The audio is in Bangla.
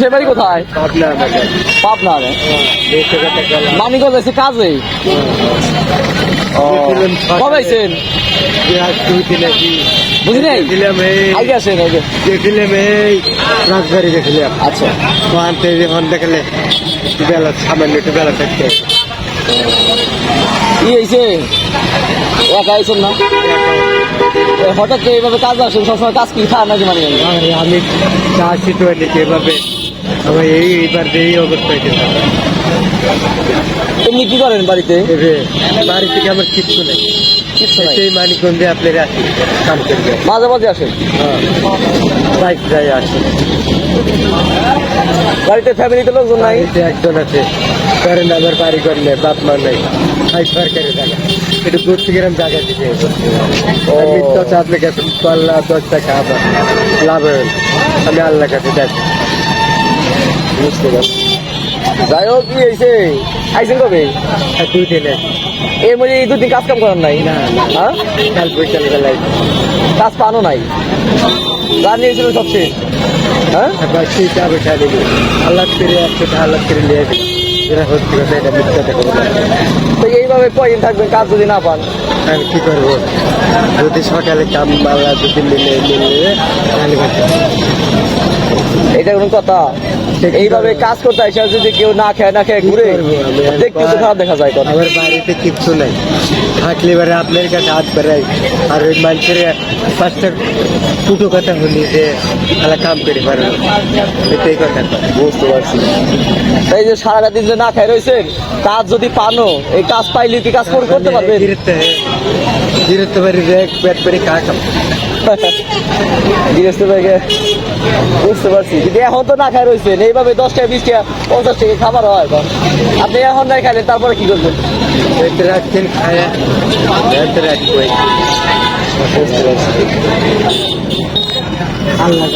সে বাড়ি কোথায়? পাবনা আমাদের। পাবনা দেড়শো টাকা গেলাম মানিকগঞ্জ আছে কাজে ও, কবে আইছেন? পেঁয়াজ তুলতে নাকি বুঝি নাই? গেছিলাম এই আগে আসেন আগে গেছিলাম এই রাজবাড়ি গেছিলাম। আচ্ছা। যখন দেখলে বেলা সামান্য একটু বেলা থাকতে। ই হয়েছে একা আইছেন না? হঠাৎ এইভাবে কাজ আসেন সবসময় কাজ কি খান নাকি মানে? আমি চাষি তো নাকি এভাবে এই এইবার এই অবস্থা হয়েছে এমনি কি করেন বাড়িতে? বাড়ি থেকে আমার কিচ্ছু নেই। কিচ্ছু নাই। সেই মানিকগঞ্জে আপনার আসি কাম করবে। মাঝে মাঝে আসেন? বাইক যাই আসি। বাড়িতে ফ্যামিলিতে লোকজন নাই? একজন আছে। আমার বাড়ি করলে বাপ মা নেই। সরকারি জায়গা। একটু দিতে ও। মিথ্যা চাপলে গেছেন পাল্লা দশ টাকা লাভ হবে আমি আল্লাহ কাছে দেখি বুঝতে পারছি যাই হোক কি হয়েছে? কবে? দুই দিনে এর মধ্যে এই দুদিন কাজ কাম করেন নাই? হ্যাঁ? কাজ পানো নাই? যা নিয়েছিল সব শেষ হ্যাঁ? যাবে আল্লাহ আল্লাহ করে নিয়ে এরা হচ্ছে কথা এটা তো এইভাবে কয়দিন থাকবেন কাজ যদি না পান? আমি কি করব? যদি সকালে কাম মাল্লা যদি মিলে মিলে এটা কোনো কথা। এইভাবে কাজ করতে আসে যদি কেউ না খায় না খেয়ে ঘুরে? দেখতে তো খারাপ দেখা যায় কথা আমার বাড়িতে কিচ্ছু নাই। থাকলে এবারে আপনার কাছে হাত বেড়াই। আর ওই মানুষের পাঁচটা দুটো কথা হলি যে তাহলে কাম করে পারে এটাই কথা। বুঝতে পারছি। এই যে সারা রাত যে না খাই রয়েছেন কাজ যদি পানো এই কাজ পাইলে কি কাজ করে করতে পারবেন? ধীরতে ধীরতে পারি যে এক পেট করে কা কাম গৃহস্থ থেকে বুঝতে পারছি। কিন্তু এখন তো না খাই রয়েছেন। এইভাবে দশ টাকা বিশ টাকা পঞ্চাশ টাকা খাবার হয় এখন। আপনি এখন নাই খাইলেন তারপরে কি করবেন? রাখছেন খায়া। পেট রাখব বুঝতে পারছি। আল্লাহ